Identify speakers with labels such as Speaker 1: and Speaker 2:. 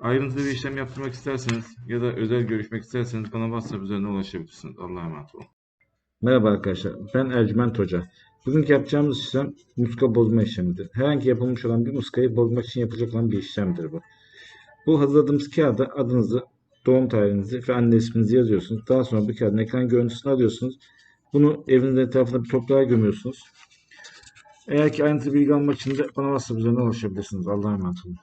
Speaker 1: Ayrıntılı bir işlem yaptırmak isterseniz ya da özel görüşmek isterseniz bana WhatsApp üzerinden ulaşabilirsiniz. Allah'a emanet olun.
Speaker 2: Merhaba arkadaşlar, ben Ercüment Hoca. Bugünkü yapacağımız işlem muska bozma işlemidir. Herhangi yapılmış olan bir muskayı bozmak için yapılacak olan bir işlemdir bu. Bu hazırladığımız kağıda adınızı, doğum tarihinizi ve anne isminizi yazıyorsunuz. Daha sonra bu kağıdın ekran görüntüsünü alıyorsunuz. Bunu evinizin etrafında bir toprağa gömüyorsunuz. Eğer ki ayrıntılı bilgi almak için de bana WhatsApp üzerinden ulaşabilirsiniz. Allah'a emanet olun.